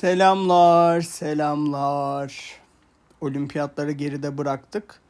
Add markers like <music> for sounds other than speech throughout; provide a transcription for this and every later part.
Selamlar, selamlar. Olimpiyatları geride bıraktık.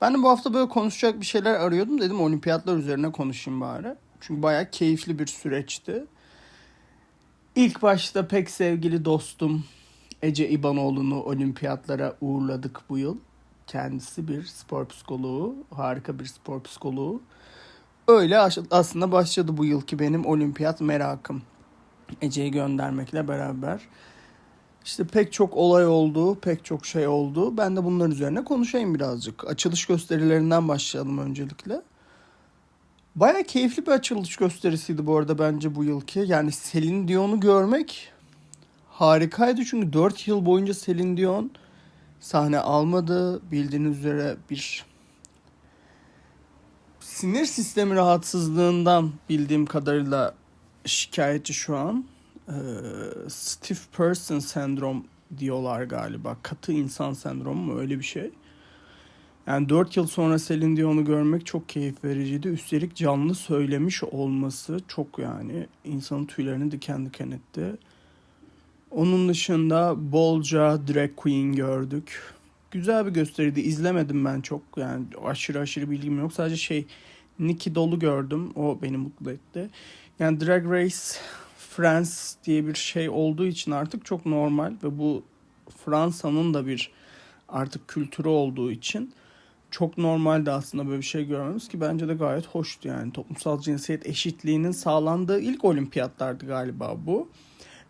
Ben de bu hafta böyle konuşacak bir şeyler arıyordum. Dedim olimpiyatlar üzerine konuşayım bari. Çünkü bayağı keyifli bir süreçti. İlk başta pek sevgili dostum Ece İbanoğlu'nu olimpiyatlara uğurladık bu yıl. Kendisi bir spor psikoloğu, harika bir spor psikoloğu. Öyle aslında başladı bu yılki benim olimpiyat merakım. Ece'yi göndermekle beraber. İşte pek çok olay oldu, pek çok şey oldu. Ben de bunların üzerine konuşayım birazcık. Açılış gösterilerinden başlayalım öncelikle. Baya keyifli bir açılış gösterisiydi bu arada bence bu yılki. Yani Celine Dion'u görmek harikaydı. Çünkü 4 yıl boyunca Celine Dion sahne almadı. Bildiğiniz üzere bir sinir sistemi rahatsızlığından bildiğim kadarıyla şikayetçi şu an. Ee, stiff person sendrom diyorlar galiba. Katı insan sendromu mu öyle bir şey. Yani 4 yıl sonra Celine Dion'u görmek çok keyif vericiydi. Üstelik canlı söylemiş olması çok yani insanın tüylerini diken diken etti. Onun dışında bolca drag queen gördük. Güzel bir gösteriydi. İzlemedim ben çok. Yani aşırı aşırı bilgim yok. Sadece şey Nicky Doll'u gördüm. O beni mutlu etti. Yani Drag Race France diye bir şey olduğu için artık çok normal ve bu Fransa'nın da bir artık kültürü olduğu için çok normaldi aslında böyle bir şey görmemiz ki bence de gayet hoştu yani. Toplumsal cinsiyet eşitliğinin sağlandığı ilk olimpiyatlardı galiba bu.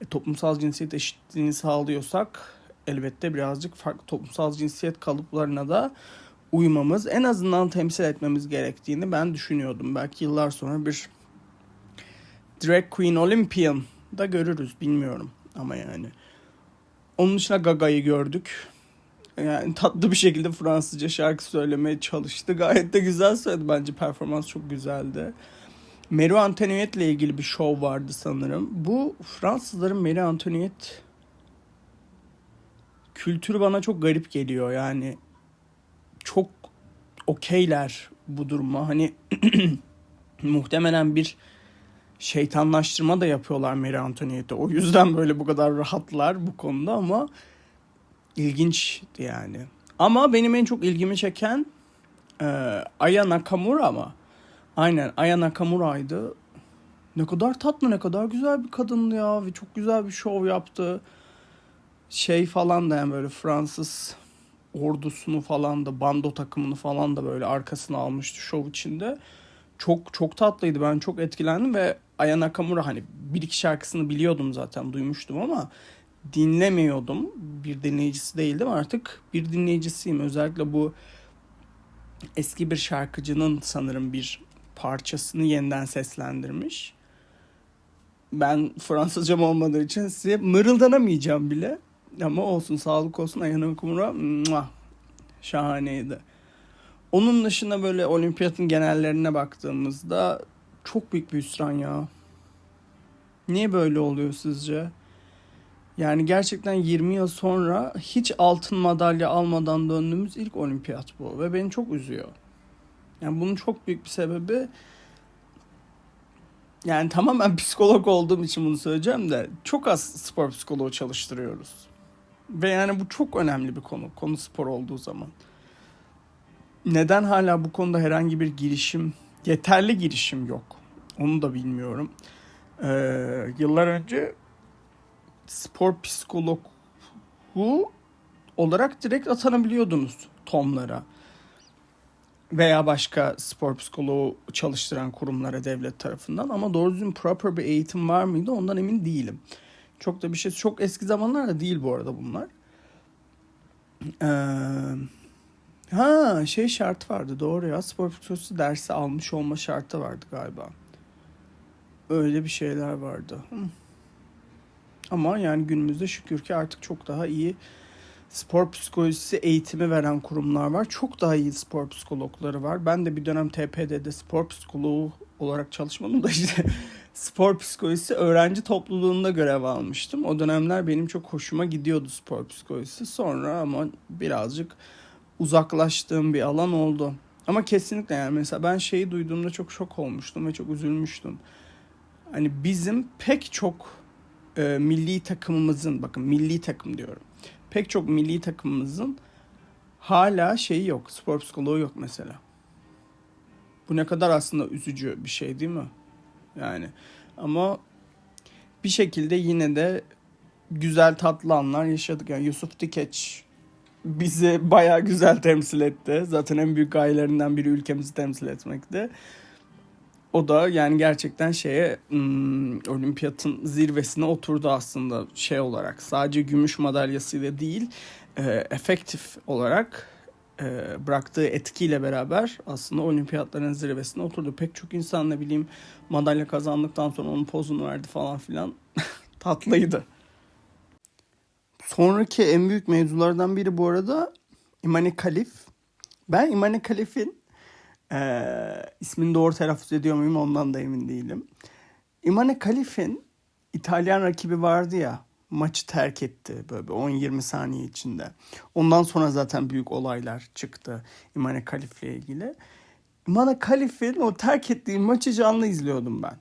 E, toplumsal cinsiyet eşitliğini sağlıyorsak elbette birazcık farklı toplumsal cinsiyet kalıplarına da uymamız, en azından temsil etmemiz gerektiğini ben düşünüyordum. Belki yıllar sonra bir Drag Queen Olympian da görürüz bilmiyorum ama yani. Onun dışında Gaga'yı gördük. Yani tatlı bir şekilde Fransızca şarkı söylemeye çalıştı. Gayet de güzel söyledi bence performans çok güzeldi. Marie Antoinette ile ilgili bir show vardı sanırım. Bu Fransızların Marie Antoinette kültürü bana çok garip geliyor yani. Çok okeyler bu duruma. Hani <clears throat> muhtemelen bir şeytanlaştırma da yapıyorlar Marie Antoinette'e. O yüzden böyle bu kadar rahatlar bu konuda ama ilginçti yani. Ama benim en çok ilgimi çeken e, Aya Nakamura ama. Aynen Aya Nakamura'ydı. Ne kadar tatlı ne kadar güzel bir kadındı ya ve çok güzel bir şov yaptı. Şey falan da yani böyle Fransız ordusunu falan da bando takımını falan da böyle arkasına almıştı şov içinde. Çok çok tatlıydı ben çok etkilendim ve Aya Nakamura hani bir iki şarkısını biliyordum zaten duymuştum ama dinlemiyordum. Bir dinleyicisi değildim artık bir dinleyicisiyim. Özellikle bu eski bir şarkıcının sanırım bir parçasını yeniden seslendirmiş. Ben Fransızcam olmadığı için size mırıldanamayacağım bile. Ama olsun sağlık olsun Aya Nakamura muah, şahaneydi. Onun dışında böyle olimpiyatın genellerine baktığımızda çok büyük bir hüsran ya. Niye böyle oluyor sizce? Yani gerçekten 20 yıl sonra hiç altın madalya almadan döndüğümüz ilk olimpiyat bu ve beni çok üzüyor. Yani bunun çok büyük bir sebebi yani tamamen <laughs> psikolog olduğum için bunu söyleyeceğim de çok az spor psikoloğu çalıştırıyoruz. Ve yani bu çok önemli bir konu. Konu spor olduğu zaman. Neden hala bu konuda herhangi bir girişim, yeterli girişim yok? Onu da bilmiyorum. Ee, yıllar önce spor psikologu olarak direkt atanabiliyordunuz TOM'lara veya başka spor psikoloğu çalıştıran kurumlara devlet tarafından ama doğru düzgün proper bir eğitim var mıydı ondan emin değilim. Çok da bir şey çok eski zamanlarda değil bu arada bunlar. Ee, ha şey şart vardı doğru ya spor psikolojisi dersi almış olma şartı vardı galiba. Öyle bir şeyler vardı. Ama yani günümüzde şükür ki artık çok daha iyi spor psikolojisi eğitimi veren kurumlar var. Çok daha iyi spor psikologları var. Ben de bir dönem TPD'de spor psikoloğu olarak çalışmadım da işte <laughs> spor psikolojisi öğrenci topluluğunda görev almıştım. O dönemler benim çok hoşuma gidiyordu spor psikolojisi. Sonra ama birazcık uzaklaştığım bir alan oldu. Ama kesinlikle yani mesela ben şeyi duyduğumda çok şok olmuştum ve çok üzülmüştüm. Hani bizim pek çok e, milli takımımızın bakın milli takım diyorum. Pek çok milli takımımızın hala şeyi yok. Spor psikoloğu yok mesela. Bu ne kadar aslında üzücü bir şey değil mi? Yani ama bir şekilde yine de güzel tatlı anlar yaşadık. Yani Yusuf Dikeç bizi bayağı güzel temsil etti. Zaten en büyük gayelerinden biri ülkemizi temsil etmekti. O da yani gerçekten şeye hmm, olimpiyatın zirvesine oturdu aslında şey olarak. Sadece gümüş madalyasıyla değil, e, efektif olarak e, bıraktığı etkiyle beraber aslında olimpiyatların zirvesine oturdu. Pek çok insan ne bileyim madalya kazandıktan sonra onun pozunu verdi falan filan. <laughs> Tatlıydı. Sonraki en büyük mevzulardan biri bu arada İmani Kalif. Ben İmani Kalif'in ee, ismini doğru telaffuz ediyor muyum ondan da emin değilim. İmane Kalif'in İtalyan rakibi vardı ya maçı terk etti böyle 10-20 saniye içinde. Ondan sonra zaten büyük olaylar çıktı İmane Kalif'le ilgili. İmane Kalif'in o terk ettiği maçı canlı izliyordum ben.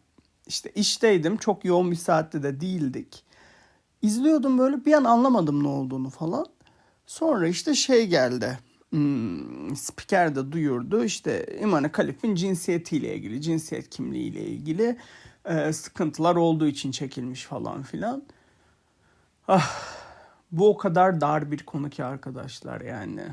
İşte işteydim çok yoğun bir saatte de değildik. İzliyordum böyle bir an anlamadım ne olduğunu falan. Sonra işte şey geldi hmm, spiker de duyurdu işte İmane Kalif'in cinsiyetiyle ilgili, cinsiyet kimliğiyle ilgili e, sıkıntılar olduğu için çekilmiş falan filan. Ah, bu o kadar dar bir konu ki arkadaşlar yani.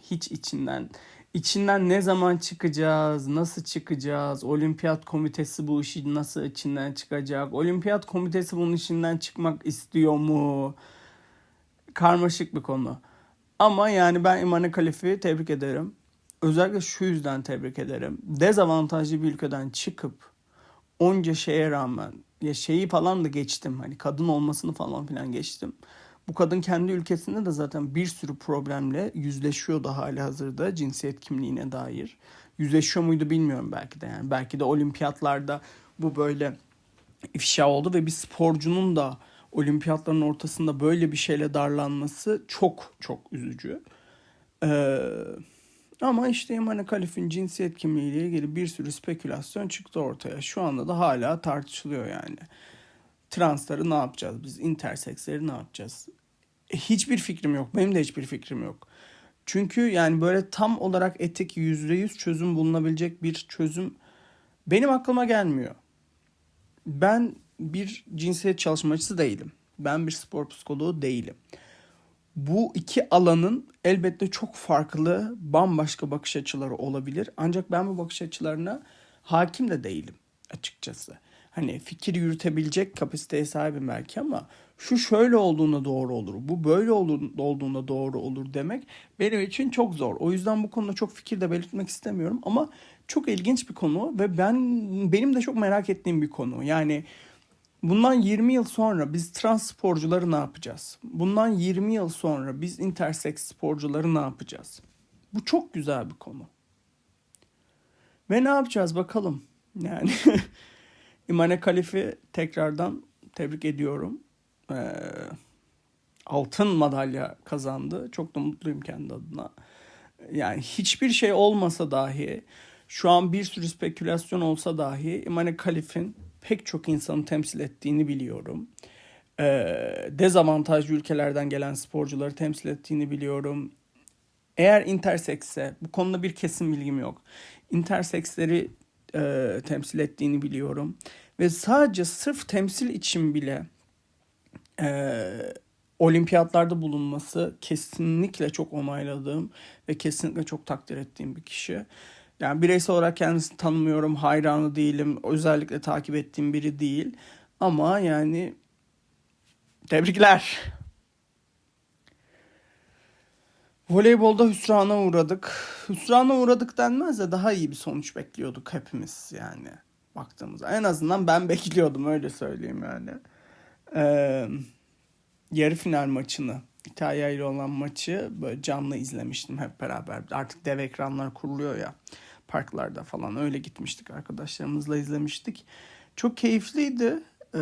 Hiç içinden içinden ne zaman çıkacağız, nasıl çıkacağız, olimpiyat komitesi bu işi nasıl içinden çıkacak, olimpiyat komitesi bunun içinden çıkmak istiyor mu? Karmaşık bir konu. Ama yani ben İmane Kalif'i tebrik ederim. Özellikle şu yüzden tebrik ederim. Dezavantajlı bir ülkeden çıkıp onca şeye rağmen ya şeyi falan da geçtim. Hani kadın olmasını falan filan geçtim. Bu kadın kendi ülkesinde de zaten bir sürü problemle yüzleşiyor da hali hazırda cinsiyet kimliğine dair. Yüzleşiyor muydu bilmiyorum belki de yani. Belki de olimpiyatlarda bu böyle ifşa oldu ve bir sporcunun da olimpiyatların ortasında böyle bir şeyle darlanması çok çok üzücü. Ee, ama işte Emane Kalif'in cinsiyet kimliğiyle ilgili bir sürü spekülasyon çıktı ortaya. Şu anda da hala tartışılıyor yani. Transları ne yapacağız biz? Interseksleri ne yapacağız? E, hiçbir fikrim yok. Benim de hiçbir fikrim yok. Çünkü yani böyle tam olarak etik yüzde yüz çözüm bulunabilecek bir çözüm benim aklıma gelmiyor. Ben bir cinsiyet çalışmacısı değilim. Ben bir spor psikoloğu değilim. Bu iki alanın elbette çok farklı, bambaşka bakış açıları olabilir. Ancak ben bu bakış açılarına hakim de değilim açıkçası. Hani fikir yürütebilecek kapasiteye sahibim belki ama şu şöyle olduğunda doğru olur, bu böyle olduğunda doğru olur demek benim için çok zor. O yüzden bu konuda çok fikir de belirtmek istemiyorum ama çok ilginç bir konu ve ben benim de çok merak ettiğim bir konu. Yani Bundan 20 yıl sonra biz trans sporcuları ne yapacağız? Bundan 20 yıl sonra biz intersex sporcuları ne yapacağız? Bu çok güzel bir konu. Ve ne yapacağız bakalım. Yani <laughs> İmane Kalif'i tekrardan tebrik ediyorum. Ee, altın madalya kazandı. Çok da mutluyum kendi adına. Yani hiçbir şey olmasa dahi şu an bir sürü spekülasyon olsa dahi İmane Kalif'in pek çok insanı temsil ettiğini biliyorum. Ee, dezavantajlı ülkelerden gelen sporcuları temsil ettiğini biliyorum. Eğer intersekse, bu konuda bir kesin bilgim yok. Interseksleri e, temsil ettiğini biliyorum. Ve sadece sırf temsil için bile e, olimpiyatlarda bulunması kesinlikle çok onayladığım ve kesinlikle çok takdir ettiğim bir kişi. Yani bireysel olarak kendisini tanımıyorum, hayranı değilim, özellikle takip ettiğim biri değil. Ama yani tebrikler. Voleybolda hüsrana uğradık. Hüsrana uğradık denmez de daha iyi bir sonuç bekliyorduk hepimiz yani baktığımızda. En azından ben <laughs> bekliyordum öyle söyleyeyim yani. Ee, yarı final maçını İtalya ile olan maçı böyle canlı izlemiştim hep beraber. Artık dev ekranlar kuruluyor ya parklarda falan öyle gitmiştik arkadaşlarımızla izlemiştik. Çok keyifliydi. Ee,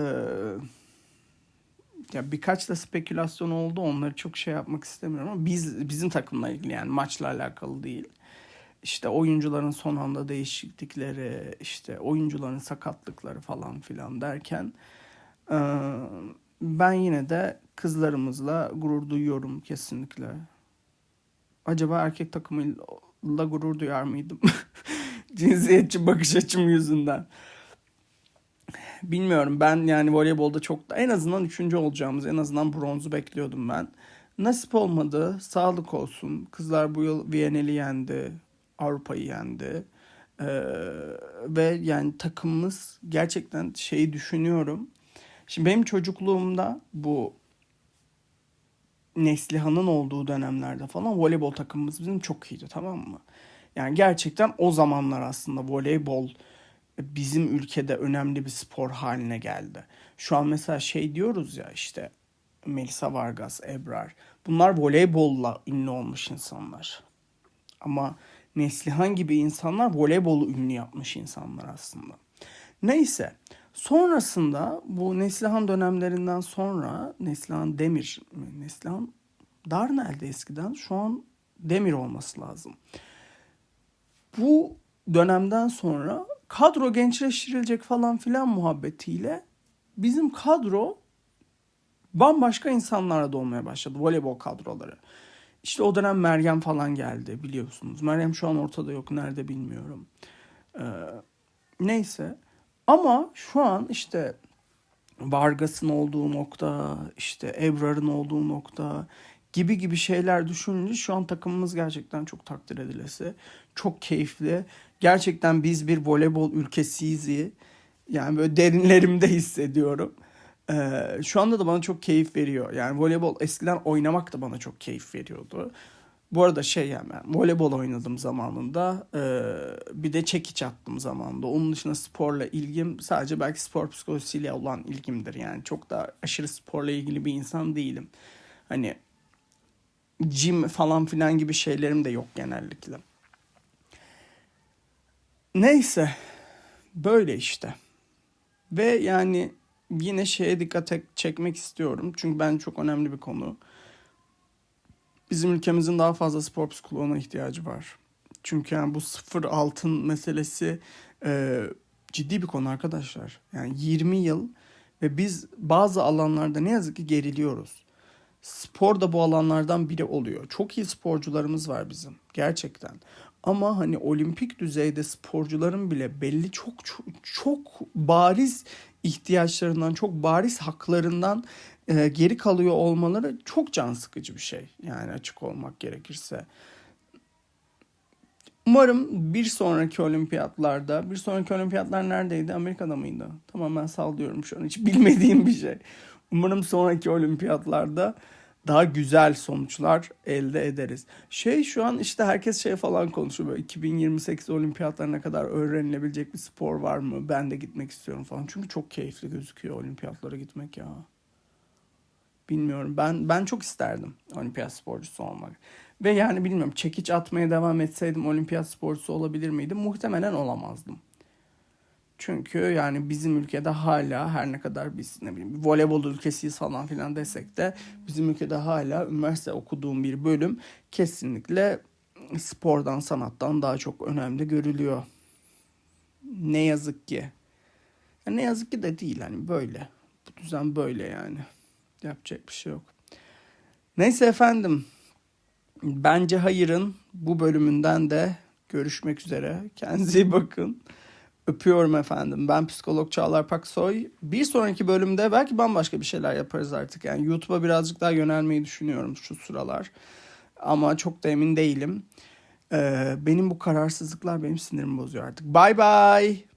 ya birkaç da spekülasyon oldu. Onları çok şey yapmak istemiyorum ama biz bizim takımla ilgili yani maçla alakalı değil. İşte oyuncuların son anda değişiklikleri, işte oyuncuların sakatlıkları falan filan derken ben yine de kızlarımızla gurur duyuyorum kesinlikle. Acaba erkek takımıyla gurur duyar mıydım? <laughs> Cinsiyetçi bakış açım yüzünden. Bilmiyorum ben yani voleybolda çok da en azından üçüncü olacağımız en azından bronzu bekliyordum ben. Nasip olmadı. Sağlık olsun. Kızlar bu yıl Viyana'yı yendi. Avrupa'yı yendi. Ee, ve yani takımımız gerçekten şeyi düşünüyorum. Şimdi benim çocukluğumda bu Neslihan'ın olduğu dönemlerde falan voleybol takımımız bizim çok iyiydi tamam mı? Yani gerçekten o zamanlar aslında voleybol bizim ülkede önemli bir spor haline geldi. Şu an mesela şey diyoruz ya işte Melisa Vargas, Ebrar. Bunlar voleybolla ünlü olmuş insanlar. Ama Neslihan gibi insanlar voleybolu ünlü yapmış insanlar aslında. Neyse. Sonrasında bu Neslihan dönemlerinden sonra Neslihan Demir, Neslihan Darnel'de eskiden şu an Demir olması lazım. Bu dönemden sonra kadro gençleştirilecek falan filan muhabbetiyle bizim kadro bambaşka insanlarla dolmaya başladı voleybol kadroları. İşte o dönem Meryem falan geldi biliyorsunuz. Meryem şu an ortada yok. Nerede bilmiyorum. Ee, neyse. Ama şu an işte Vargas'ın olduğu nokta, işte Ebrar'ın olduğu nokta gibi gibi şeyler düşününce şu an takımımız gerçekten çok takdir edilesi. Çok keyifli. Gerçekten biz bir voleybol ülkesiyiz. Yani böyle derinlerimde hissediyorum. Ee, şu anda da bana çok keyif veriyor. Yani voleybol eskiden oynamak da bana çok keyif veriyordu. Bu arada şey yani ben voleybol oynadım zamanında. Ee, bir de çekiç attım zamanında. Onun dışında sporla ilgim sadece belki spor psikolojisiyle olan ilgimdir. Yani çok da aşırı sporla ilgili bir insan değilim. Hani gym falan filan gibi şeylerim de yok genellikle. Neyse böyle işte. Ve yani yine şeye dikkat çekmek istiyorum. Çünkü ben çok önemli bir konu. Bizim ülkemizin daha fazla spor psikoloğuna ihtiyacı var. Çünkü yani bu sıfır altın meselesi e, ciddi bir konu arkadaşlar. Yani 20 yıl ve biz bazı alanlarda ne yazık ki geriliyoruz. Spor da bu alanlardan biri oluyor. Çok iyi sporcularımız var bizim gerçekten. Ama hani olimpik düzeyde sporcuların bile belli çok çok, çok bariz ihtiyaçlarından, çok bariz haklarından e, geri kalıyor olmaları çok can sıkıcı bir şey. Yani açık olmak gerekirse. Umarım bir sonraki olimpiyatlarda, bir sonraki olimpiyatlar neredeydi? Amerika'da mıydı? Tamamen sallıyorum şu an hiç bilmediğim bir şey. Umarım sonraki olimpiyatlarda daha güzel sonuçlar elde ederiz. Şey şu an işte herkes şey falan konuşuyor böyle 2028 olimpiyatlarına kadar öğrenilebilecek bir spor var mı? Ben de gitmek istiyorum falan. Çünkü çok keyifli gözüküyor olimpiyatlara gitmek ya. Bilmiyorum. Ben ben çok isterdim olimpiyat sporcusu olmak. Ve yani bilmiyorum çekiç atmaya devam etseydim olimpiyat sporcusu olabilir miydim? Muhtemelen olamazdım. Çünkü yani bizim ülkede hala her ne kadar biz ne bileyim voleybol ülkesiyiz falan filan desek de bizim ülkede hala üniversite okuduğum bir bölüm kesinlikle spordan sanattan daha çok önemli görülüyor. Ne yazık ki. Yani ne yazık ki de değil hani böyle. Bu düzen böyle yani. Yapacak bir şey yok. Neyse efendim. Bence hayırın bu bölümünden de görüşmek üzere. Kendinize iyi bakın. Öpüyorum efendim. Ben psikolog Çağlar Paksoy. Bir sonraki bölümde belki bambaşka bir şeyler yaparız artık. Yani YouTube'a birazcık daha yönelmeyi düşünüyorum şu sıralar. Ama çok da emin değilim. Ee, benim bu kararsızlıklar benim sinirimi bozuyor artık. Bye bye.